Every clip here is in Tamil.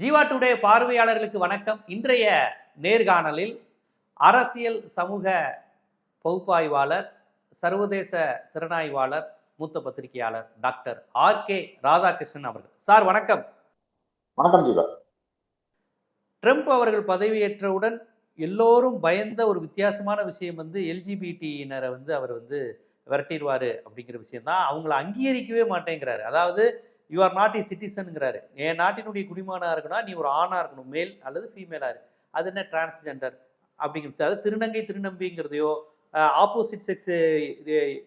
ஜீவா டுடே பார்வையாளர்களுக்கு வணக்கம். இன்றைய நேர்காணலில் அரசியல் சமூக பகுப்பாய்வாளர் சர்வதேச திறனாய்வாளர் மூத்த பத்திரிகையாளர் டாக்டர் ஆர் கே ராதாகிருஷ்ணன் அவர்கள். சார் வணக்கம். வணக்கம் ஜீவா. ட்ரம்ப் அவர்கள் பதவியேற்றவுடன் எல்லோரும் பயந்த ஒரு வித்தியாசமான விஷயம் வந்து எல்ஜிபிடியினரை வந்து அவர் வந்து விரட்டிடுவாரு அப்படிங்கிற விஷயம் தான் அவங்கள அங்கீகரிக்கவே மாட்டேங்கிறாரு. அதாவது யூ ஆர் நாட் இ சிட்டிசனுங்கிறாரு என் நாட்டினுடைய குடிமகனாக இருக்கணும் நீ ஒரு ஆணாக இருக்கணும். மேல் அல்லது ஃபீமேலாக இரு. அது என்ன டிரான்ஸ்ஜெண்டர் அப்படிங்கிறது அதாவது திருநங்கை திருநம்பிங்கிறதையோ ஆப்போசிட் செக்ஸ்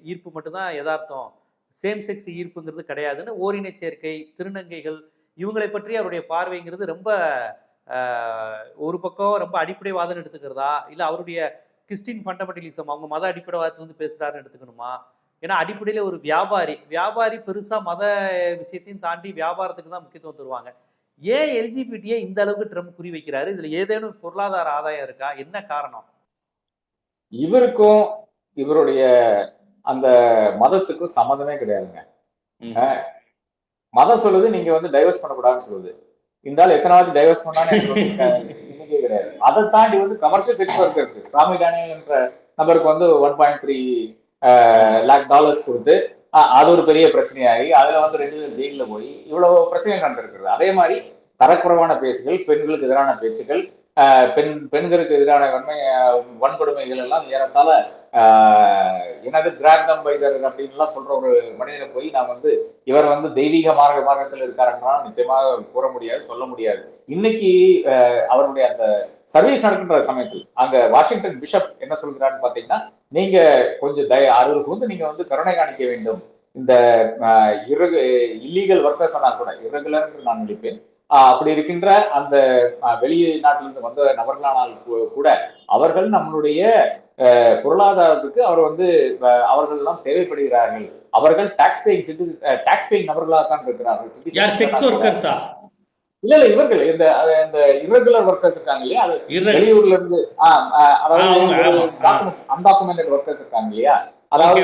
ஈர்ப்பு மட்டும்தான் யதார்த்தம். சேம் செக்ஸ் ஈர்ப்புங்கிறது கிடையாதுன்னு ஓரின சேர்க்கை திருநங்கைகள் இவங்களை பற்றி அவருடைய பார்வைங்கிறது ரொம்ப ஒரு பக்கம் ரொம்ப அடிப்படைவாதம் எடுத்துக்கிறதா? இல்லை அவருடைய கிறிஸ்டின் ஃபண்டமெண்டலிசம் அவங்க மத அடிப்படைவாதத்தை வந்து பேசுகிறாருன்னு எடுத்துக்கணுமா? ஏன்னா அடிப்படையில் ஒரு வியாபாரி வியாபாரி பெருசாக மத விஷயத்தையும் தாண்டி வியாபாரத்துக்கு தான் முக்கியத்துவம் தருவாங்க. ஏன் எல்ஜிபிடியை இந்த அளவுக்கு ட்ரம்ப் குறி வைக்கிறாரு? இதில் ஏதேனும் பொருளாதார ஆதாயம் இருக்கா? என்ன காரணம்? இவருக்கும் இவருடைய அந்த மதத்துக்கும் சம்மந்தமே கிடையாதுங்க. மதம் சொல்லுது நீங்க வந்து டைவர்ஸ் பண்ணக்கூடாதுன்னு சொல்லுது. இந்த ஆள் எத்தனை வாட்டி டைவர்ஸ் பண்ணாலும் கிடையாது. அதை தாண்டி வந்து கமர்ஷியல் செக்ஸ் ஒர்க் இருக்கு. டேனியல் என்ற நபருக்கு வந்து one point three lakh dollars கொடுத்து அது ஒரு பெரிய பிரச்சனையாகி அதில் வந்து ரெண்டு பேர் ஜெயிலில் போய் இவ்வளோ பிரச்சனை நடந்திருக்கிறது. அதே மாதிரி தரக்குறைவான பேச்சுகள் பெண்களுக்கு எதிரான பேச்சுகள் பெண் பெண்களுக்கு எதிரான வன்மை வன்கொடுமைகள் எல்லாம் ஏறத்தால எனது என்னது திராவிடம் பைதர் அப்படின்னு எல்லாம் சொல்ற ஒரு மனிதனை போய் நான் வந்து இவர் வந்து தெய்வீக மார்க்க மார்க்கத்தில் இருக்காருன்னா நிச்சயமாக கூற முடியாது சொல்ல முடியாது. இன்னைக்கு அவருடைய அந்த சர்வீஸ் நடக்கின்ற சமயத்தில் அங்க வாஷிங்டன் பிஷப் என்ன சொல்கிறாருன்னு பாத்தீங்கன்னா நீங்க கொஞ்சம் தய அவருக்கு வந்து நீங்க வந்து கருணை காணிக்க வேண்டும். இந்த இல்லீகல் ஒர்க்கர்ஸ் ஆனா கூட irregular நான் நினைப்பேன். அப்படி இருக்கின்ற அந்த ஆஹ் வெளிநாட்டிலிருந்து வந்த நபர்களானால் கூட அவர்கள் நம்மளுடைய பொருளாதாரத்துக்கு அவர் வந்து அவர்கள் எல்லாம் தேவைப்படுகிறார்கள். அவர்கள் டாக்ஸ் பேயிங் டாக்ஸ் பேயிங் நபர்களாக தான் இருக்கிறார்கள். இல்ல இல்ல இவர்கள் இந்த இந்த irregular ஒர்க்கர்ஸ் இருக்காங்க இல்லையா? அது வெளியூர்ல இருந்து அதாவது. அன்டாக்குமெண்டட் ஒர்க்கர்ஸ் இருக்காங்க இல்லையா? அதாவது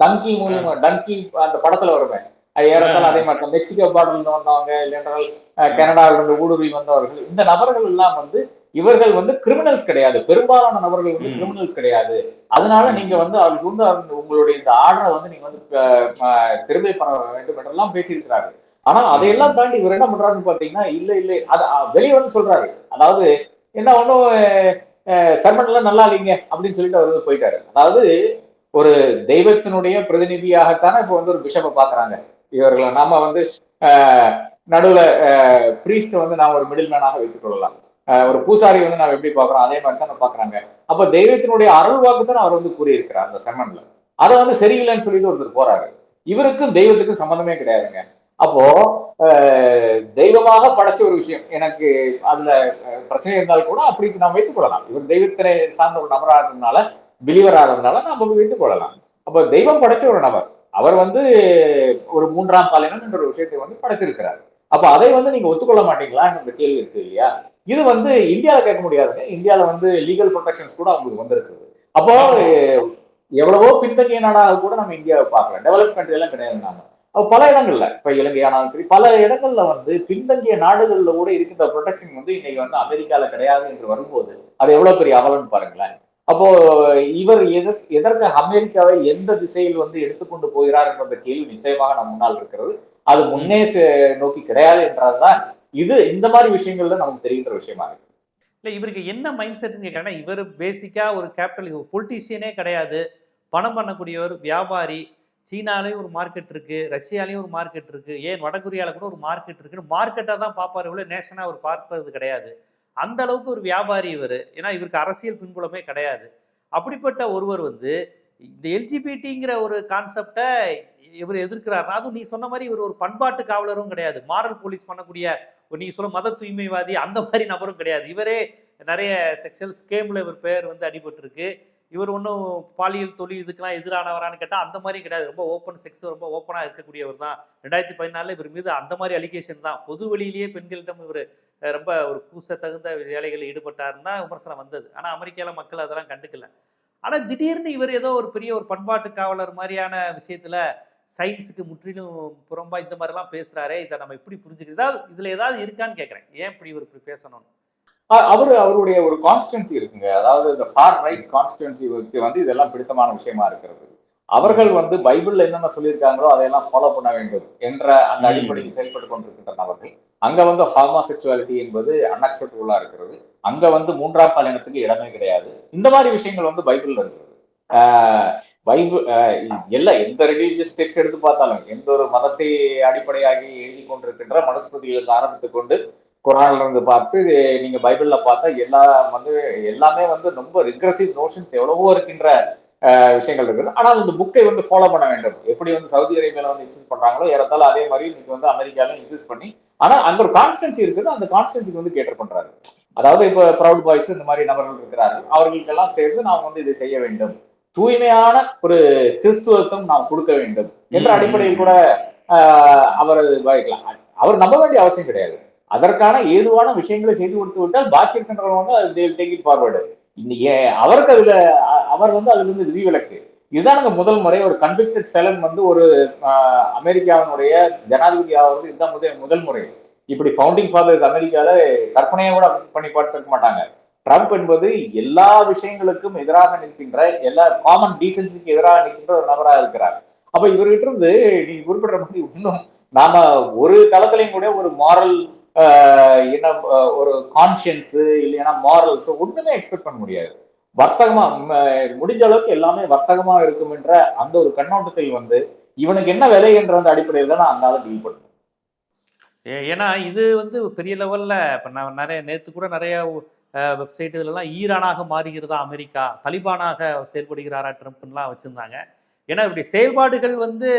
டங்கி மூலியமா டங்கி அந்த படத்துல வருவேன் அது ஏறத்தாழ அதே மாதிரி தான். மெக்சிகோ பார்டர்ல இருந்து வந்தவங்க இல்லைன்றால் அஹ், கனடாவில இருந்து ஊடுருவி வந்தவர்கள் இந்த நபர்கள் எல்லாம் வந்து இவர்கள் வந்து கிரிமினல்ஸ் கிடையாது. பெரும்பாலான நபர்கள் வந்து. கிரிமினல்ஸ் கிடையாது. அதனால நீங்க வந்து அவருக்கு வந்து உங்களுடைய இந்த ஆர்டரை வந்து நீங்க வந்து திரும்பி பண்ண வேண்டும் என்றெல்லாம் பேசியிருக்கிறாரு ஆனா அதையெல்லாம் தாண்டி இவர் என்ன பண்றாருன்னு பாத்தீங்கன்னா இல்ல இல்ல. அது வெளிய வந்து சொல்றாரு. அதாவது என்ன ஒண்ணும் சர்மன் எல்லாம் நல்லா இல்லைங்க அப்படின்னு சொல்லிட்டு அவர் வந்து போயிட்டாரு. அதாவது ஒரு தெய்வத்தினுடைய பிரதிநிதியாகத்தானே இப்போ வந்து ஒரு பிஷப்பை பாக்குறாங்க இவர்களை நாம வந்து அஹ், நடுவுல பிரீஸ்ட் வந்து நாம் ஒரு மிடில் மேனாக வைத்துக் கொள்ளலாம். ஒரு பூசாரி வந்து நாம் எப்படி பாக்குறோம் அதே மாதிரி தான் பாக்குறாங்க அப்ப தெய்வத்தினுடைய அருள் வாக்கு தான் அவர் வந்து கூறியிருக்கிறார் அந்த செம்மன்ல அதை வந்து சரியில்லைன்னு சொல்லிட்டு ஒருத்தர் போறாரு. இவருக்கும் தெய்வத்துக்கும் சம்பந்தமே கிடையாதுங்க. அப்போ தெய்வமாக படைச்ச ஒரு விஷயம். எனக்கு அதுல பிரச்சனை இருந்தால் கூட அப்படி நாம் வைத்துக் கொள்ளலாம். இவர் தெய்வத்தினை சார்ந்த ஒரு நபராக இருந்ததுனால பிலிவராக இருந்ததுனால நாம் வைத்துக் கொள்ளலாம். அப்ப தெய்வம் படைச்ச ஒரு நபர். அவர் வந்து ஒரு மூன்றாம் பாலினம் என்ற ஒரு விஷயத்தை வந்து படைத்திருக்கிறார். அப்ப அதை வந்து நீங்க ஒத்துக்கொள்ள மாட்டீங்களா என்ற கேள்வி இருக்கு இல்லையா? இது வந்து இந்தியாவில கேட்க முடியாதுங்க இந்தியாவில வந்து லீகல் ப்ரொடெக்ஷன்ஸ் கூட அவங்களுக்கு வந்திருக்குது. அப்போ எவ்வளவோ பின்தங்கிய நாடாக கூட நம்ம இந்தியாவை பார்க்கலாம். டெவலப் கண்ட்ரி எல்லாம் கிடையாது நாம. அப்ப பல இடங்கள்ல இப்ப இலங்கை ஆனாலும் சரி பல இடங்கள்ல வந்து பின்தங்கிய நாடுகள்ல கூட இருக்கின்ற ப்ரொடெக்ஷன் வந்து இன்னைக்கு வந்து அமெரிக்கால கிடையாது என்று வரும்போது அது எவ்வளவு பெரிய அவலன்னு பாருங்களேன். அப்போ இவர் எதற் எதற்கு அமெரிக்காவை எந்த திசையில் வந்து எடுத்துக்கொண்டு போகிறார் என்ற கேள்வி நிச்சயமாக நம் முன்னால் இருக்கிறது. அது முன்னே நோக்கி கிடையாது என்றதுதான் இது இந்த மாதிரி விஷயங்கள்ல நமக்கு தெரிகின்ற விஷயமா இருக்கு. இல்லை இவருக்கு என்ன மைண்ட் செட்னு கேட்குறேன்னா இவர் பேசிக்காக ஒரு கேபிட்டல் பொலிட்டீஷியனே கிடையாது. பணம் பண்ணக்கூடியவர் வியாபாரி. சீனாலேயும் ஒரு மார்க்கெட் இருக்கு ரஷ்யாலேயும் ஒரு மார்க்கெட் இருக்கு. ஏன் வடகொரியாவில் கூட ஒரு மார்க்கெட் இருக்குன்னு மார்க்கெட்டாக தான் பார்ப்பார் இவ்வளோ நேஷனாக அவர் பார்ப்பது கிடையாது. அந்த அளவுக்கு ஒரு வியாபாரி இவர். ஏன்னா இவருக்கு அரசியல் பின்புலமே கிடையாது. அப்படிப்பட்ட ஒருவர் வந்து இந்த எல்ஜிபிடிங்கிற ஒரு கான்செப்டை இவர் எதிர்க்கிறாருன்னா அதுவும் நீ சொன்ன மாதிரி இவர் ஒரு பண்பாட்டு காவலரும் கிடையாது. மாரல் போலீஸ் பண்ணக்கூடிய ஒரு நீங்க சொல்ல மத தூய்மைவாதி அந்த மாதிரி நபரும் கிடையாது. இவரே நிறைய செக்ஷுவல் ஸ்கேம்ல இவர் பேர் வந்து அடிபட்டிருக்கு. இவர் ஒன்றும் பாலியல் தொழில் இதுக்கெல்லாம் எதிரானவரான்னு கேட்டால் அந்த மாதிரி கிடையாது. ரொம்ப ஓப்பன் செக்ஸ் ரொம்ப ஓப்பனாக இருக்கக்கூடியவர் தான். ரெண்டாயிரத்தி பதினாலில் இவர் மீது அந்த மாதிரி அலிகேஷன் தான். பொது வெளியிலேயே பெண்களிடம் இவர் ரொம்ப ஒரு கூச தகுந்த வேலைகளில் ஈடுபட்டாருன்னா விமர்சனம் வந்தது. ஆனால் அமெரிக்காவில் மக்கள் அதெல்லாம் கண்டுக்கல. ஆனால் திடீர்னு இவர் ஏதோ ஒரு பெரிய ஒரு பண்பாட்டு காவலர் மாதிரியான விஷயத்தில் சயின்ஸுக்கு முற்றிலும் புறம்பா இந்த மாதிரிலாம் பேசுகிறாரே இதை நம்ம எப்படி புரிஞ்சுக்கிறது ஏதாவது இதில் ஏதாவது இருக்கான்னு கேட்குறேன் ஏன் இப்படி இவர் இப்படி பேசணும்னு? அவரு அவருடைய ஒரு கான்ஸ்டன்சி இருக்குங்க. அதாவது இந்த ஃபார் ரைட் கான்ஸ்டன்சிக்கு வந்து இதெல்லாம் பிடித்தமான விஷயமா இருக்கிறது. அவர்கள் வந்து பைபிள்ல என்னென்ன சொல்லியிருக்காங்களோ அதையெல்லாம் ஃபாலோ பண்ண வேண்டும் என்ற அந்த. அடிப்படையில் செயல்பட்டு கொண்டிருக்கின்ற நபர்கள் அங்க வந்து ஹாமாசெக்சுவாலிட்டி என்பது அன்அக்செப்டபுளா இருக்கிறது. அங்க வந்து மூன்றாம் பாலினத்துக்கு இடமே கிடையாது. இந்த மாதிரி விஷயங்கள் வந்து பைபிள்ல இருக்கிறது பைபிள் எல்லா எந்த ரிலீஜியஸ் டெக்ஸ்ட் எடுத்து பார்த்தாலும் எந்த ஒரு மதத்தை அடிப்படையாகி எழுதி கொண்டிருக்கின்ற மனுஸ்மிருதியிலிருந்து ஆரம்பித்துக் கொண்டு குரான்ல இருந்து பார்த்து நீங்க பைபிள்ல பார்த்தா எல்லா வந்து எல்லாமே வந்து ரொம்ப ரிக்ரசிவ் நோஷன்ஸ் எவ்வளவோ இருக்கின்ற விஷயங்கள் இருக்குது. ஆனால் இந்த புக்கை வந்து ஃபாலோ பண்ண வேண்டும். எப்படி வந்து சவுதி அரேபியால வந்து இன்சிஸ்ட் பண்றாங்களோ ஏறத்தாலும் அதே மாதிரி இன்னைக்கு வந்து அமெரிக்காலும் இன்சிஸ்ட் பண்ணி ஆனா அங்க ஒரு கான்ஸ்டன்சி இருக்குது. அந்த கான்ஸ்டன்சிக்கு வந்து கேட்டர் பண்றாரு. அதாவது இப்ப ப்ரௌட் பாய்ஸ் இந்த மாதிரி நபர்கள் இருக்கிறார்கள். அவர்களுக்கெல்லாம் சேர்ந்து நாம் வந்து இதை செய்ய வேண்டும். தூய்மையான ஒரு கிறிஸ்துவத்தம் நாம் கொடுக்க வேண்டும். என்ற. அடிப்படையில் கூட அவர் வைக்கலாம் அவர் நம்ப வேண்டிய அவசியம் கிடையாது. அதற்கான ஏதுவான விஷயங்களை செய்து கொடுத்து விட்டால் பாக்கி இருக்கின்றவங்க வந்து அது டேக் இட் ஃபார்வர்டு இன்னைக்கு அவருக்கு அதுல அவர் வந்து அதுல இருந்து விதிவிலக்கு. இதுதானுங்க முதல் முறை. ஒரு கன்விக்டட் ஃபெலன் வந்து ஒரு அமெரிக்காவினுடைய ஜனாதிபதி வந்து இதுதான் முதல் முதல் முறை. இப்படி ஃபவுண்டிங் ஃபாதர்ஸ் அமெரிக்கால கற்பனையை கூட பண்ணி பார்த்துருக்க மாட்டாங்க. ட்ரம்ப் என்பது எல்லா விஷயங்களுக்கும் எதிராக நிற்கின்ற எல்லா காமன் டீசன்சிக்கு எதிராக நிற்கின்ற ஒரு நபராக இருக்கிறார். அப்ப இவர்கிட்ட இருந்து நீங்க குறிப்பிடுற மாதிரி இன்னும் நாம ஒரு தளத்திலையும் கூட ஒரு மாரல் என்ன ஒரு கான்சியன்ஸ் இல்லைன்னா மாரல்ஸ் ஒண்ணுமே எக்ஸ்பெக்ட் பண்ண முடியாது. வர்த்தகமா முடிஞ்ச அளவுக்கு எல்லாமே வர்த்தகமா இருக்கும் என்ற அந்த ஒரு கண்ணோட்டத்தில் வந்து இவனுக்கு என்ன விலை என்ற அந்த அடிப்படையில் தான் நான் அந்த டீல் பண்ணுவேன் ஏ- ஏன்னா இது வந்து பெரிய லெவல்ல இப்ப நான் நிறைய நேத்து கூட நிறைய வெப்சைட் இதுலலாம் ஈரானாக மாறுகிறதா அமெரிக்கா தலிபானாக செயல்படுகிறாரா ட்ரம்ப்லாம் வச்சிருந்தாங்க. ஏன்னா இப்படி செயல்பாடுகள் வந்து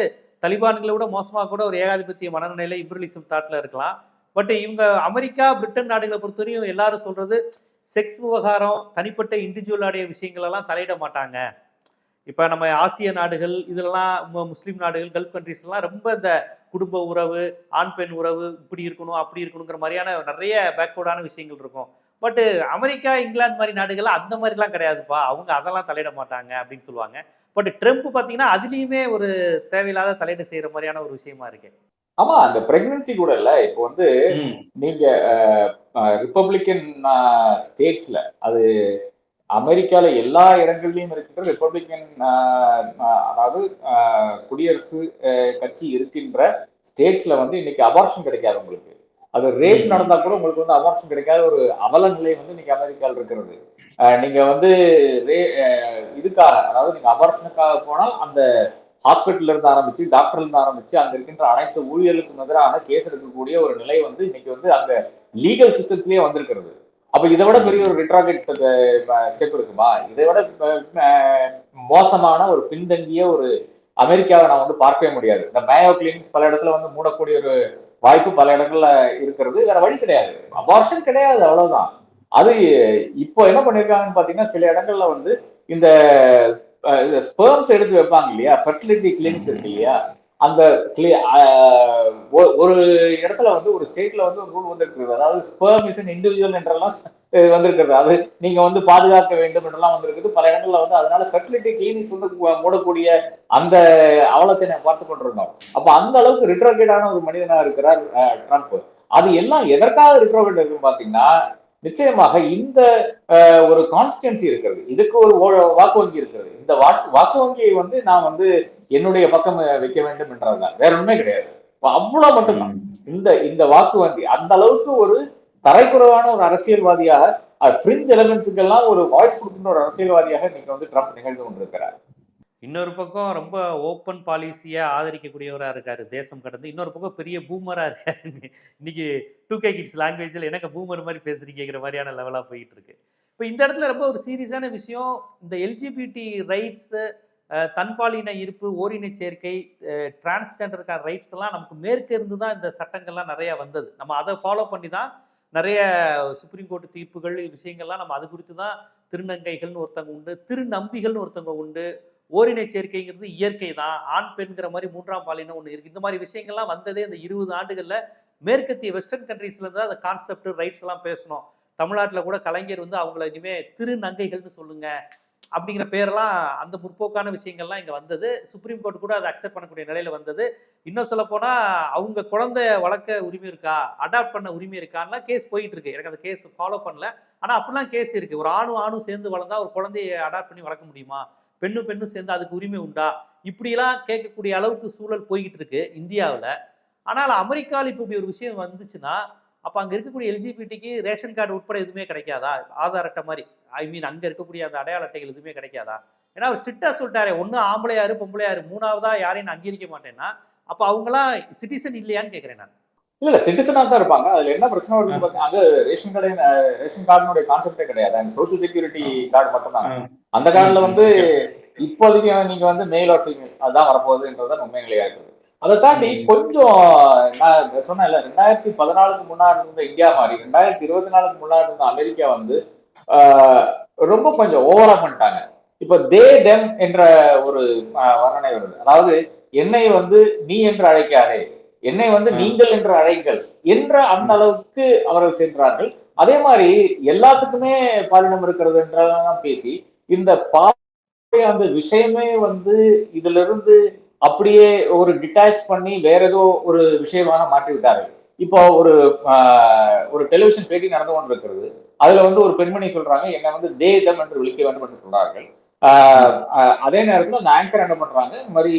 தலிபான்களை விட மோசமாக கூட ஒரு ஏகாதிபத்திய மனநிலையில இப்ரலிசம் தாட்டில் இருக்கலாம். பட் இவங்க அமெரிக்கா பிரிட்டன் நாடுகளை பொறுத்தவரையும் எல்லாரும் சொல்றது செக்ஸ் விவகாரம் தனிப்பட்ட இண்டிவிஜுவலாடைய விஷயங்கள் விஷயங்களெல்லாம் தலையிட மாட்டாங்க. இப்போ நம்ம ஆசிய நாடுகள் இதெல்லாம் முஸ்லீம் நாடுகள் கல்ஃப் கண்ட்ரீஸ்லாம் ரொம்ப இந்த குடும்ப உறவு ஆண் பெண் உறவு இப்படி இருக்கணும் அப்படி இருக்கணுங்கிற மாதிரியான நிறைய பேக்வர்டான விஷயங்கள் இருக்கும். பட் அமெரிக்கா இங்கிலாந்து மாதிரி நாடுகள் அந்த மாதிரிலாம் கிடையாதுப்பா. அவங்க அதெல்லாம் தலையிட மாட்டாங்க அப்படின்னு சொல்லுவாங்க. பட் ட்ரம்ப் பார்த்தீங்கன்னா அதுலேயுமே ஒரு தேவையில்லாத தலையீடு செய்கிற மாதிரியான ஒரு விஷயமா இருக்கு. ஆமா அந்த பிரெக்னன்சி கூட இல்ல. இப்போ வந்து நீங்க ரிப்பப்ளிக்கன் ஸ்டேட்ஸ்ல அது அமெரிக்கால எல்லா இடங்கள்லயும் இருக்கின்ற ரிப்பப்ளிக்கன் அதாவது குடியரசு கட்சி இருக்கின்ற ஸ்டேட்ஸ்ல வந்து இன்னைக்கு அபார்ஷன் கிடைக்காது உங்களுக்கு. அது ரேப். நடந்தா கூட உங்களுக்கு வந்து அபார்ஷன் கிடைக்காத ஒரு அவல நிலை வந்து இன்னைக்கு அமெரிக்கால இருக்கிறது. நீங்க வந்து ரே- இதுக்காக அதாவது நீங்க அபார்ஷனுக்காக போனால் அந்த ஹாஸ்பிட்டல்ல இருந்து ஆரம்பிச்சு டாக்டர்ல இருந்து ஆரம்பிச்சு அங்க இருக்கின்ற அனைத்து ஊழியர்களுக்கும் எதிராக கேஸ் எடுக்கக்கூடிய ஒரு நிலை வந்து இன்னைக்கு வந்து அங்க லீகல் சிஸ்டத்திலேயே வந்திருக்கிறது. அப்ப இதை விட பெரிய ஒரு ரிட்ராகேட் ஸ்டெப் இருக்குமா இதை விட மோசமான ஒரு பின்தங்கிய ஒரு அமெரிக்காவை நான் வந்து பார்க்கவே முடியாது. இந்த மேயோ கிளினிக்ஸ் பல இடத்துல வந்து மூடக்கூடிய ஒரு வாய்ப்பு பல இடங்கள்ல இருக்கிறது. வேற வழி கிடையாது. அபார்ஷன் கிடையாது அவ்வளவுதான். அது இப்போ என்ன பண்ணிருக்காங்கன்னு பாத்தீங்கன்னா சில இடங்கள்ல வந்து இந்த ஸ்பெர்ம்ஸ் எடுத்து வைப்பாங்க இல்லையா? ஃபெர்டிலிட்டி கிளினிக்ஸ் இருக்கு இல்லையா? அந்த ஒரு இடத்துல வந்து ஒரு ஸ்டேட்ல வந்து ஒரு ரூல் வந்திருக்கிறது. அதாவது ஸ்பெர்ம் இஸ் இண்டிவிஜுவல் என்றெல்லாம் வந்திருக்கிறது. அது நீங்க வந்து பாதுகாக்க வேண்டும் என்றெல்லாம் வந்திருக்குது. பல இடங்கள்ல வந்து அதனால ஃபெர்டிலிட்டி கிளினிக்ஸ் வந்து மூடக்கூடிய அந்த அவலத்தை நான் பார்த்து கொண்டிருந்தோம். அப்ப அந்த அளவுக்கு ரிட்ரோகேடான ஒரு மனிதனா இருக்கிறார் ட்ரம்ப் அது எல்லாம் எதற்காக ரிட்ரோகேட் இருக்குன்னு பாத்தீங்கன்னா நிச்சயமாக இந்த ஒரு கான்ஸ்டன்சி இருக்கிறது. இதுக்கு ஒரு வாக்கு வங்கி இருக்கிறது. இந்த வாக்கு வங்கியை வந்து நான் வந்து என்னுடைய பக்கம் வைக்க வேண்டும் என்றதுதான் வேற ஒண்ணுமே கிடையாது. அவ்வளவு மட்டும்தான். இந்த இந்த வாக்கு வங்கி அந்த அளவுக்கு ஒரு தரைக்குறைவான ஒரு அரசியல்வாதியாக ஃப்ரிஞ்ச் எலமெண்ட்ஸுக்கெல்லாம் ஒரு வாய்ஸ் கொடுக்கின்ற ஒரு அரசியல்வாதியாக இன்னைக்கு வந்து ட்ரம்ப் நிகழ்ந்து கொண்டிருக்கிறார். இன்னொரு பக்கம் ரொம்ப ஓப்பன் பாலிசியை ஆதரிக்கக்கூடியவராக இருக்காரு தேசம் கடந்து. இன்னொரு பக்கம் பெரிய பூமராக இருக்காரு. இன்னைக்கு டூ கே கிட்ஸ் லாங்குவேஜில் எனக்கு பூமர் மாதிரி பேசுறீங்கிற மாதிரியான லெவலாக போயிட்டு இருக்கு. இப்போ இந்த இடத்துல ரொம்ப ஒரு சீரியஸான விஷயம் இந்த எல்ஜிபிடி ரைட்ஸு தன்பாலின இருப்பு ஓரின சேர்க்கை டிரான்ஸ்ஜெண்டருக்கான ரைட்ஸ் எல்லாம் நமக்கு மேற்கிருந்து தான் இந்த சட்டங்கள்லாம் நிறைய வந்தது. நம்ம அதை ஃபாலோ பண்ணி தான் நிறைய சுப்ரீம் கோர்ட் தீர்ப்புகள் விஷயங்கள்லாம் நம்ம அது குறித்து தான் திருநங்கைகள்னு ஒருத்தவங்க உண்டு திருநம்பிகள்னு ஒருத்தவங்க உண்டு. ஓரினை சேர்க்கைங்கிறது இயற்கை தான் ஆண் பெண்கிற மாதிரி மூன்றாம் பாலினம் ஒன்று இருக்கு. இந்த மாதிரி விஷயங்கள்லாம் வந்ததே இந்த இருபது ஆண்டுகளில் மேற்கத்திய வெஸ்டர்ன் கண்ட்ரீஸ்ல இருந்து அந்த கான்செப்ட் ரைட்ஸ் எல்லாம் பேசணும். தமிழ்நாட்டில் கூட கலைஞர் வந்து அவங்கள இனிமே திருநங்கைகள்னு சொல்லுங்க அப்படிங்கிற பேரெல்லாம் அந்த முற்போக்கான விஷயங்கள்லாம் இங்கே வந்தது. சுப்ரீம் கோர்ட் கூட அதை அக்செப்ட் பண்ணக்கூடிய நிலையில வந்தது. இன்னும் சொல்ல போனா அவங்க குழந்தை வளர்க்க உரிமை இருக்கா? அடாப்ட் பண்ண உரிமை இருக்கான்னா கேஸ் போயிட்டு இருக்கு. எனக்கு அந்த கேஸ் ஃபாலோ பண்ணல. ஆனால் அப்படிலாம் கேஸ் இருக்கு. ஒரு ஆணும் ஆணும் சேர்ந்து வளர்ந்தா ஒரு குழந்தைய அடாப்ட் பண்ணி வளர்க்க முடியுமா? பெண்ணும் பெண்ணும் சேர்ந்து அதுக்கு உரிமை உண்டா? இப்படிலாம் கேட்கக்கூடிய அளவுக்கு சூழல் போய்கிட்டு இருக்கு இந்தியாவில். ஆனால் அமெரிக்காவில் இப்போ இப்படி ஒரு விஷயம் வந்துச்சுன்னா அப்போ அங்கே இருக்கக்கூடிய எல்ஜிபிடிக்கு ரேஷன் கார்டு உட்பட எதுவுமே கிடைக்காதா? ஆதார் அட்டை மாதிரி. ஐ மீன் அங்கே இருக்கக்கூடிய அந்த அடையாள அட்டைகள் எதுவுமே கிடைக்காதா? ஏன்னா அவர் ஸ்ட்ரிக்டாக சொல்லிட்டாரு ஒன்று ஆம்பளையாரு பொம்பளையாரு மூணாவதா யாரையும் நான் அங்கீகரிக்க மாட்டேன்னா அப்போ அவங்களாம் சிட்டிசன் இல்லையான்னு கேட்குறேன் நான். இல்ல இல்ல சிட்டிசனா தான் இருப்பாங்க. அதுல என்ன பிரச்சனை பாத்தீங்கன்னா அங்க ரேஷன் கடை ரேஷன் கார்டுனுடைய கான்செப்டே கிடையாது. அங்க சோசியல் செக்யூரிட்டி கார்டு மட்டும் தான் அந்த கார்டுல வந்து இப்போதைக்கு நீங்க வந்து மேல் ஆர் ஃபீமேல் அதான் வரப்போகுதுன்றதுதான் உண்மைகளே இருக்குது. அதை தாண்டி. கொஞ்சம் நான் சொன்னேன்ல ரெண்டாயிரத்தி பதினாலுக்கு முன்னாடி இருந்த இந்தியா மாதிரி ரெண்டாயிரத்தி இருபத்தி நாலுக்கு முன்னாடி இருந்த அமெரிக்கா வந்து ஆஹ், ரொம்ப கொஞ்சம் ஓவரா பண்ணிட்டாங்க. இப்ப தே டெம் என்ற ஒரு வர்ணனை வருது. அதாவது என்னை வந்து நீ என்று அழைக்காதே. என்னை வந்து. நீங்கள் என்று அழைங்கள் என்ற அந்த அளவுக்கு அவர்கள் சென்றார்கள். அதே மாதிரி எல்லாத்துக்குமே பாலினம் இருக்கிறது என்றெல்லாம் பேசி இந்த பா அந்த விஷயமே வந்து இதுல இருந்து அப்படியே ஒரு டிட்டாச் பண்ணி வேற ஏதோ ஒரு விஷயமாக மாற்றி விட்டார்கள் இப்போ ஒரு ஒரு டெலிவிஷன் பேட்டி நடந்து கொண்டிருக்கிறது. அதுல வந்து ஒரு பெண்மணி சொல்றாங்க என்னை வந்து தேதம் என்று விழிக்க வேண்டும் என்று சொல்றார்கள். அதே நேரத்துல அந்த ஆங்கர் என்ன பண்றாங்க இந்த மாதிரி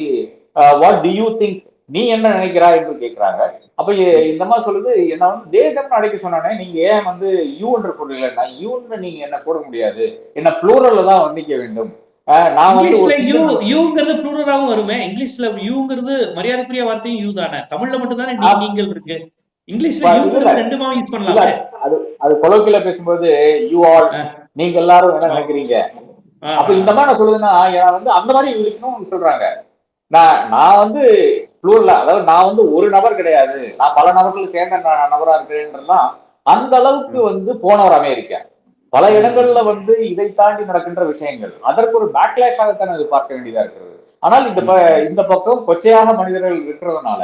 வாட் டு யூ திங்க் நீ என்ன நினைக்கிறாய் என்று கேட்கிறாங்க. அப்ப இந்த மாதிரி சொல்லுது என்ன வந்து தேதம்னு அழைக்க சொன்னானே நீங்க ஏன் வந்து யூ என்று போடுறீங்க நான் யூன்னு நீங்க என்ன போட முடியாது. என்ன ப்ளூரல்ல தான் வர்ணிக்க வேண்டும். யூங்கிறது ப்ளூரலாவும் வருமே இங்கிலீஷ்ல யூங்கிறது மரியாதைக்குரிய வார்த்தையும் யூ தானே. தமிழ்ல மட்டும் தானே. நீங்கள் இருக்கு. இங்கிலீஷ்ல. யூங்கிறது ரெண்டுமாவும் யூஸ் பண்ணலாமே. அது அது கொலோக்கியல பேசும்போது யூ ஆல். நீங்க எல்லாரும் என்ன நினைக்கிறீங்க? அப்ப இந்த மாதிரி நான் சொல்லுதுன்னா வந்து அந்த மாதிரி விழிக்கணும்னு சொல்றாங்க. நான் நான் வந்து ப்ளூர்ல அதாவது நான் வந்து ஒரு நபர் கிடையாது. நான் பல நபர்கள் சேர்ந்த நபரா இருக்கிறேன்றலாம் அந்த அளவுக்கு வந்து போனவர் அமெரிக்கா பல இடங்கள்ல வந்து இதை தாண்டி நடக்கின்ற விஷயங்கள். அதற்கு ஒரு பேக்லேஷாகத்தான் அது பார்க்க வேண்டியதா இருக்கிறது. ஆனால் இந்த இந்த பக்கம் கொச்சையாக மனிதர்கள் இருக்கிறதுனால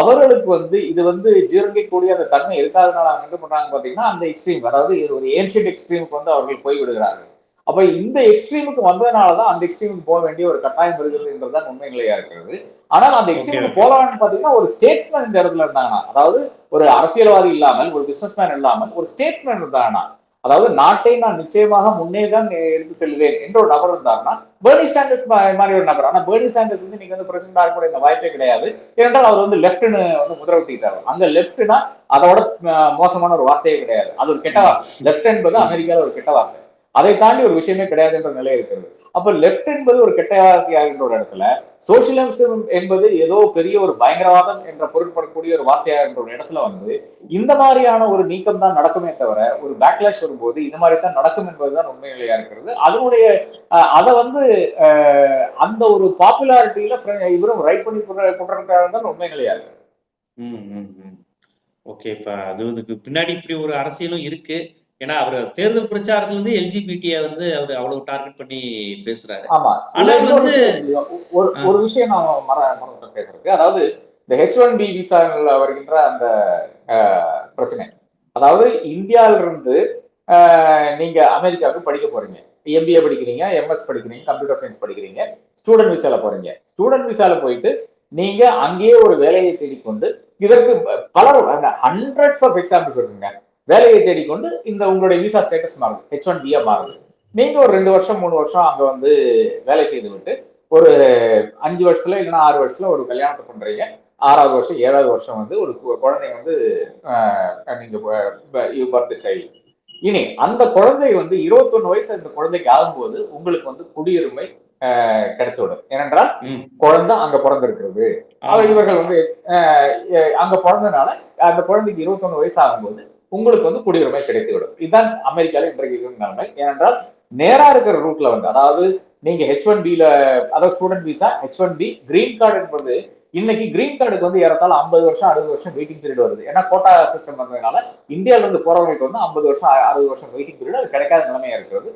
அவர்களுக்கு வந்து இது வந்து ஜீரணிக்கக்கூடிய அந்த தன்மை இருக்காதனால அவங்க என்ன பண்றாங்க பாத்தீங்கன்னா அந்த எக்ஸ்ட்ரீம் அதாவது இது ஒரு ஏன்ஷியன்ட் எக்ஸ்ட்ரீமுக்கு வந்து அவர்கள் போய் விடுகிறார்கள் அப்ப இந்த எக்ஸ்ட்ரீமுக்கு வந்ததுனாலதான் அந்த எக்ஸ்ட்ரீமுக்கு போக வேண்டிய ஒரு கட்டாயம் வருகிறது என்றுதான் உண்மை நிலையா இருக்கிறது. ஆனால் அந்த எக்ஸ்ட்ரீமுக்கு போகலாம்னு பாத்தீங்கன்னா ஒரு ஸ்டேட்ஸ்மேன் இந்த இடத்துல இருந்தாங்கன்னா அதாவது ஒரு அரசியல்வாதி இல்லாமல் ஒரு பிசினஸ்மேன் இல்லாமல் ஒரு ஸ்டேட்ஸ்மேன் இருந்தாங்கன்னா அதாவது நாட்டை நான் நிச்சயமாக முன்னே தான் எடுத்து செல்வேன் என்ற ஒரு நபர் இருந்தாருன்னா பேர்னி ஸ்டாண்டர்ஸ் மாதிரி ஒரு நபர். ஆனா பேர்னி ஸ்டாண்டர்ஸ் வந்து நீங்க வந்து பிரசிடண்ட் கூட இந்த வாய்ப்பே கிடையாது. ஏனென்றால் அவர் வந்து லெஃப்ட்னு வந்து முதிரவத்திட்டாரு அங்க லெஃப்ட்னா அதோட மோசமான ஒரு வார்த்தையே கிடையாது. அது ஒரு கெட்ட வார்த்தை. லெஃப்ட் என்பது அமெரிக்கால ஒரு கெட்ட வார்த்தை. அதை தாண்டி ஒரு விஷயமே கிடையாது என்ற நிலை இருக்கிறது. அப்ப லெஃப்ட் என்பது ஒரு கெட்டையாகின்ற ஒரு இடத்துல சோசியலிசம் என்பது ஏதோ பெரிய ஒரு பயங்கரவாதம் என்ற பொருட்படக்கூடிய ஒரு வார்த்தையாகின்ற ஒரு இடத்துல வந்து இந்த மாதிரியான ஒரு நீக்கம் தான் நடக்குமே தவிர ஒரு பேக்லாஷ் வரும்போது இந்த மாதிரி தான் நடக்கும் என்பதுதான் உண்மை நிலையா இருக்கிறது. அதனுடைய அதை வந்து அந்த ஒரு பாப்புலாரிட்டியில இவரும் ரைட் பண்ணி கொண்டிருக்கிறாங்க தான் உண்மை நிலையா இருக்கு ஓகே இப்ப அது இதுக்கு பின்னாடி இப்படி ஒரு அரசியலும் இருக்கு. ஏன்னா அவர் தேர்தல் பிரச்சாரத்துல இருந்து எல்ஜிபிடிய வந்து அவர் அவ்வளவு டார்கெட் பண்ணி பேசுறாரு. ஆமா. ஆனா வந்து- ஒரு. ஒரு விஷயம் நான் மற மறந்துட்டேன் பேசுறதுக்கு. அதாவது இந்த ஹெச் ஒன் பி விசாவில் வருகின்ற அந்த பிரச்சனை. அதாவது இந்தியாவில இருந்து நீங்க அமெரிக்காவுக்கு படிக்க போறீங்க. எம்பிஏ படிக்கிறீங்க எம்எஸ் படிக்கிறீங்க கம்ப்யூட்டர் சயின்ஸ் படிக்கிறீங்க ஸ்டூடெண்ட் விசால போறீங்க. ஸ்டூடெண்ட் விசால போயிட்டு நீங்க அங்கேயே ஒரு வேலையை தேடிக்கொண்டு இதற்கு பலர் ஹண்ட்ரட்ஸ் ஆஃப் எக்ஸாம்பிள்ஸ் இருக்குங்க. வேலையை தேடிக்கொண்டு இந்த உங்களுடைய விசா ஸ்டேட்டஸ் மாறுது. ஹெச் ஒன் பிஏ மாறுது. நீங்க ஒரு ரெண்டு வருஷம் மூணு வருஷம் அங்க வந்து வேலை செய்து விட்டு ஒரு அஞ்சு வருஷத்துல இல்லைன்னா ஆறு வருஷத்துல ஒரு கல்யாணத்தை பண்றீங்க. ஆறாவது வருஷம் ஏழாவது வருஷம் வந்து ஒரு குழந்தை வந்து நீங்க பர்த் சைல்டு இனி அந்த குழந்தை வந்து இருபத்தொன்னு வயசு அந்த குழந்தைக்கு ஆகும்போது உங்களுக்கு வந்து குடியுரிமை ஆஹ், கிடைத்துவிடும் ஏனென்றால். குழந்தை அங்க பிறந்திருக்கிறது. அவர் இவர்கள் வந்து அங்க பிறந்தனால அந்த குழந்தைக்கு இருபத்தொன்னு வயசு ஆகும்போது உங்களுக்கு வந்து குடியுரிமை கிடைத்துவிடும். இதுதான் அமெரிக்கால இன்றைக்கு நிலைமை. ஏனென்றால் நேரா இருக்கிற ரூட்ல வந்து அதாவது நீங்க ஹெச் ஒன் பில அதாவது student visa H one B green card என்பது இன்னைக்கு கிரீன் கார்டுக்கு வந்து ஏறத்தாழ ஐம்பது வருஷம் அறுபது வருஷம் வெயிட்டிங் பீரியட் வருது. ஏன்னா கோட்டா சிஸ்டம் வந்ததுனால இந்தியால இருந்து போறவங்களுக்கு வந்து ஐம்பது வருஷம் அறுபது வருஷம் வெயிட்டிங் பீரியட் அது கிடைக்காத நிலைமையா இருக்கிறது.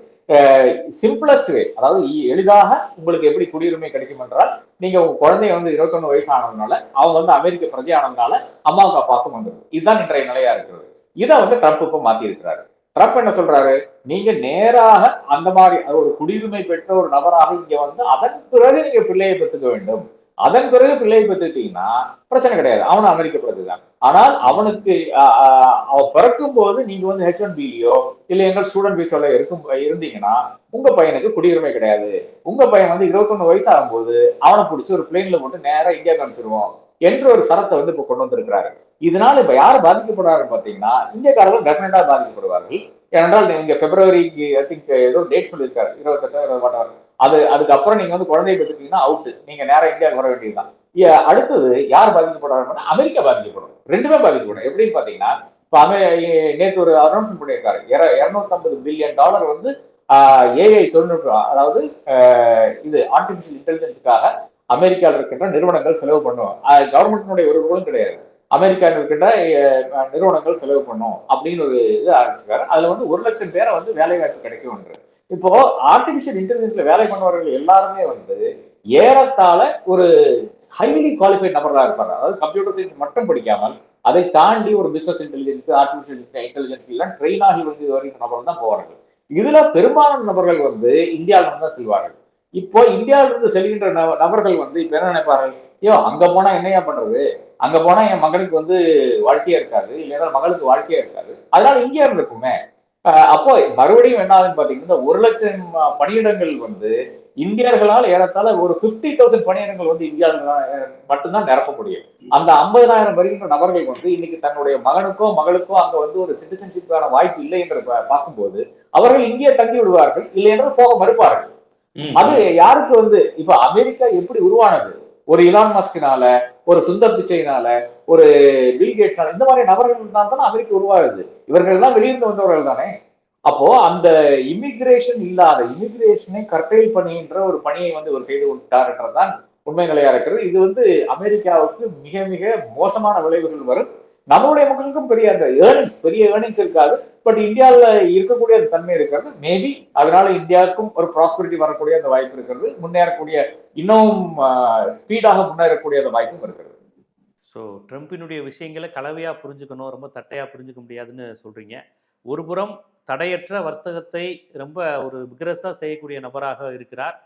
சிம்பிளஸ்ட் வே அதாவது எளிதாக உங்களுக்கு எப்படி குடியுரிமை கிடைக்கும் என்றால் நீங்க உங்க குழந்தைய வந்து இருபத்தொன்னு வயசு ஆனதுனால அவங்க வந்து அமெரிக்க பிரஜை ஆனதுனால அம்மாவுக்கு அப்பாவுக்கும் வந்துடும் இதுதான் இன்றைய நிலையா இருக்கிறது. இதை வந்து ட்ரம்ப் இப்போ மாத்தி இருக்கிறாரு ட்ரம்ப் என்ன சொல்றாரு? நீங்க நேராக அந்த மாதிரி ஒரு குடியுரிமை பெற்ற ஒரு நபராக இங்க வந்து அதன் பிறகு நீங்க பிள்ளையை பெற்றுக்க வேண்டும். அதன் பிறகு பிள்ளையை பெற்றுக்கிட்டீங்கன்னா பிரச்சனை கிடையாது. அவனும் அமெரிக்க பிரஜைதான் ஆனால் அவனுக்கு ஆஹ், அவன் பிறக்கும் போது நீங்க வந்து ஹெச் ஒன் பிலியோ இல்லை எங்கள் ஸ்டூடெண்ட் விசால இருக்கும் இருந்தீங்கன்னா உங்க பையனுக்கு குடியுரிமை கிடையாது. உங்க பையன் வந்து இருபத்தொன்னு வயசு ஆகும்போது அவனை பிடிச்சி ஒரு பிளேன்ல போட்டு நேரா இந்தியா அனுப்பிச்சிருவோம். என்ற ஒரு சரத்தை வந்து இப்ப கொண்டு வந்திருக்கிறாரு. இதனால இப்ப யார் பாதிக்கப்படுறாரு பாத்தீங்கன்னா இந்தியக்காரர்கள் டெஃபினட்டா பாதிக்கப்படுவார்கள். ஏனென்றால் நீங்க பிப்ரவரிக்கு ஐ திங்க் ஏதோ டேட் சொல்லியிருக்காரு. இருபத்தெட்டு இருபத்தாறு அது அதுக்கப்புறம் நீங்க வந்து குழந்தைய பெற்றுட்டீங்கன்னா அவுட்டு நீங்க நேரம் இந்தியாவுக்கு வர வேண்டியதுதான். அடுத்தது யார் பாதிக்கப்படுறாருன்னா அமெரிக்கா பாதிக்கப்படும் ரெண்டுமே பாதிக்கப்படும் எப்படின்னு பாத்தீங்கன்னா இப்ப அமெ நேற்று ஒரு அனௌன்ஸ் பண்ணியிருக்காரு. இருநூத்தம்பது பில்லியன் டாலர் வந்து ஏஐ தொழில்நுட்பம் அதாவது இது ஆர்டிபிஷியல் இன்டெலிஜென்ஸுக்காக அமெரிக்காவில் இருக்கின்ற நிறுவனங்கள் செலவு பண்ணும். கவர்மெண்ட்டினுடைய ஒரு ரூலும் கிடையாது. அமெரிக்காவில் இருக்கின்ற நிறுவனங்கள் செலவு பண்ணும் அப்படின்னு ஒரு இது ஆரம்பிச்சிருக்காரு. அதுல வந்து ஒரு லட்சம் பேரை வந்து வேலை வாய்ப்பு கிடைக்கும் என்று. இப்போ ஆர்டிபிஷியல் இன்டெலிஜென்ஸ்ல வேலை பண்ணுறவர்கள் எல்லாருமே வந்து ஏறத்தாழ ஒரு ஹைலி குவாலிஃபைட் நபராக இருப்பாங்க. அதாவது கம்ப்யூட்டர் சயின்ஸ் மட்டும் படிக்காமல் அதை தாண்டி ஒரு பிசினஸ் இன்டெலிஜென்ஸ் ஆர்டிபிஷியல் இன்டெலிஜென்ஸ் எல்லாம் ட்ரெயின் ஆகி வந்து வரைக்கும் நபர்கள் தான் போவார்கள். இதுல பெரும்பாலான நபர்கள் வந்து இந்தியாவிலிருந்து தான் செல்வார்கள். இப்போ இந்தியாவிலிருந்து செல்கின்ற நபர்கள் வந்து இப்ப என்ன நினைப்பார்கள்? ஐயோ அங்க போனா என்னையா பண்றது? அங்க போனா என் மகனுக்கு வந்து வாழ்க்கையா இருக்காது இல்லைன்னா மகளுக்கு வாழ்க்கையா இருக்காது. அதனால இங்கே இருந்திருக்குமே. அப்போ மறுபடியும் என்ன ஆகுதுன்னு பாத்தீங்கன்னா ஒரு லட்சம் பணியிடங்கள் வந்து இந்தியர்களால் ஏறத்தாழ ஒரு 50000 தௌசண்ட் பணியிடங்கள் வந்து இந்தியாவில் மட்டும்தான் நிரப்ப முடியும் அந்த ஐம்பதனாயிரம் வருகின்ற நபர்கள் வந்து இன்னைக்கு தன்னுடைய மகனுக்கோ மகளுக்கோ அங்க வந்து ஒரு சிட்டிசன்ஷிப்பான வாய்ப்பு இல்லை என்று பார்க்கும்போது அவர்கள் இங்கே தங்கி விடுவார்கள் இல்லை என்று போக மறுப்பார்கள். அது யாருக்கு வந்து இப்ப அமெரிக்கா எப்படி உருவானது? ஒரு இலான் மஸ்கினால ஒரு சுந்தர் பிச்சைனால ஒரு பில் கேட்ஸ்னால இந்த மாதிரி நபர்கள் தானே அமெரிக்கா உருவாகுது. இவர்கள் எல்லாம் வெளியிருந்து வந்தவர்கள் தானே. அப்போ அந்த இமிகிரேஷன் இல்லாத இமிகிரேஷனை கர்டைல் பண்ணுகின்ற ஒரு பணியை வந்து இவர் செய்து விட்டார் என்றதான் உண்மை நிலையா இருக்கிறது. இது வந்து அமெரிக்காவுக்கு மிக மிக மோசமான விளைவுகள் வரும். நம்மளுடைய மக்களுக்கும் பெரிய அந்த ஏர்னிங்ஸ் பெரிய ஏர்னிங்ஸ் இருக்காது. பட் இந்தியாவில் இருக்கக்கூடிய அந்த தன்மை இருக்கிறது. மேபி அதனால இந்தியாவுக்கும் ஒரு ப்ராஸ்பரிட்டி வரக்கூடிய அந்த வாய்ப்பு இருக்கிறது. முன்னேறக்கூடிய இன்னும் ஸ்பீடாக முன்னேறக்கூடிய அந்த வாய்ப்பும் இருக்கிறது. ஸோ ட்ரம்ப்பினுடைய விஷயங்களை கலவையாக புரிஞ்சுக்கணும் ரொம்ப தட்டையாக புரிஞ்சுக்க முடியாதுன்னு சொல்கிறீங்க ஒரு புறம் தடையற்ற வர்த்தகத்தை ரொம்ப ஒரு விக்ரஸாக செய்யக்கூடிய நபராக இருக்கிறார்.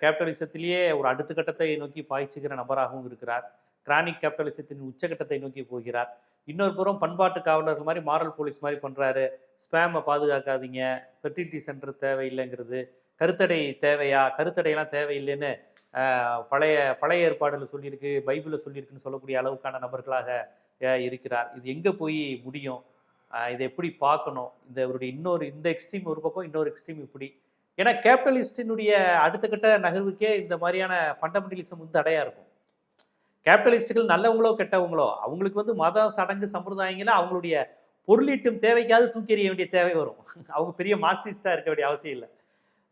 கேபிட்டலிசத்திலேயே ஒரு அடுத்த கட்டத்தை நோக்கி பாய்ச்சுகிற நபராகவும் இருக்கிறார். கிரானிக் கேபிட்டலிசத்தின் உச்சகட்டத்தை நோக்கி போகிறார். இன்னொரு புறம் பண்பாட்டு காவலர்கள் மாதிரி மாரல் போலீஸ் மாதிரி பண்ணுறாரு ஸ்பேமை பாதுகாக்காதீங்க. Fertility centre தேவையில்லைங்கிறது. கருத்தடை தேவையா? கருத்தடையெல்லாம் தேவையில்லைன்னு பழைய பழைய ஏற்பாடில் சொல்லியிருக்கு பைபிளில் சொல்லியிருக்குன்னு சொல்லக்கூடிய அளவுக்கான நபர்களாக இருக்கிறார். இது எங்கே போய் முடியும்? இதை எப்படி பார்க்கணும்? இந்த இவருடைய இன்னொரு இந்த எக்ஸ்ட்ரீம் ஒரு பக்கம் இன்னொரு எக்ஸ்ட்ரீம் இப்படி. ஏன்னா கேபிட்டலிஸ்டினுடைய அடுத்த கட்ட நகர்வுக்கே இந்த மாதிரியான ஃபண்டமெண்டலிசம் வந்து தடையாக இருக்கும். கேபிட்டலிஸ்டுகள் நல்லவங்களோ கெட்டவங்களோ அவங்களுக்கு வந்து மத சடங்கு சம்பிரதாயங்களை அவங்களுடைய பொருளீட்டும் தேவைக்காவது தூக்கி எறிய வேண்டிய தேவை வரும். அவங்க பெரிய மார்க்சிஸ்டாக இருக்க வேண்டிய அவசியம் இல்லை.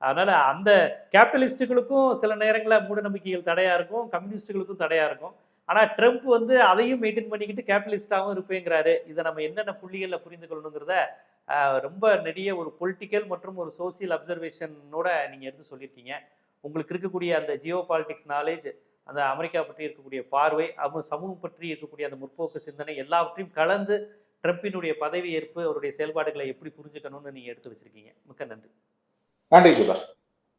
அதனால் அந்த கேபிட்டலிஸ்ட்டுகளுக்கும் சில நேரங்களில் மூட நம்பிக்கைகள் தடையாக இருக்கும் கம்யூனிஸ்ட்டுகளுக்கும் தடையாக இருக்கும். ஆனால் ட்ரம்ப் வந்து அதையும் மெயின்டைன் பண்ணிக்கிட்டு கேபிட்டலிஸ்டாவும் இருப்பேங்கிறாரு. இதை நம்ம என்னென்ன புள்ளிகளில் புரிந்து கொள்ளணுங்கிறத ரொம்ப நெடிய ஒரு பொலிட்டிக்கல் மற்றும் ஒரு சோசியல் அப்சர்வேஷனோட நீங்கள் எடுத்து சொல்லியிருக்கீங்க. உங்களுக்கு இருக்கக்கூடிய அந்த ஜியோ பாலிட்டிக்ஸ் நாலேஜ் அந்த அமெரிக்கா பற்றி இருக்கக்கூடிய பார்வை அவங்க சமூகம் பற்றி இருக்கக்கூடிய அந்த முற்போக்கு சிந்தனை எல்லாவற்றையும் கலந்து ட்ரம்பினுடைய பதவி ஏற்பு அவருடைய செயல்பாடுகளை எப்படி புரிஞ்சுக்கணும்னு நீங்க எடுத்து வச்சிருக்கீங்க. மிக்க நன்றி. நன்றி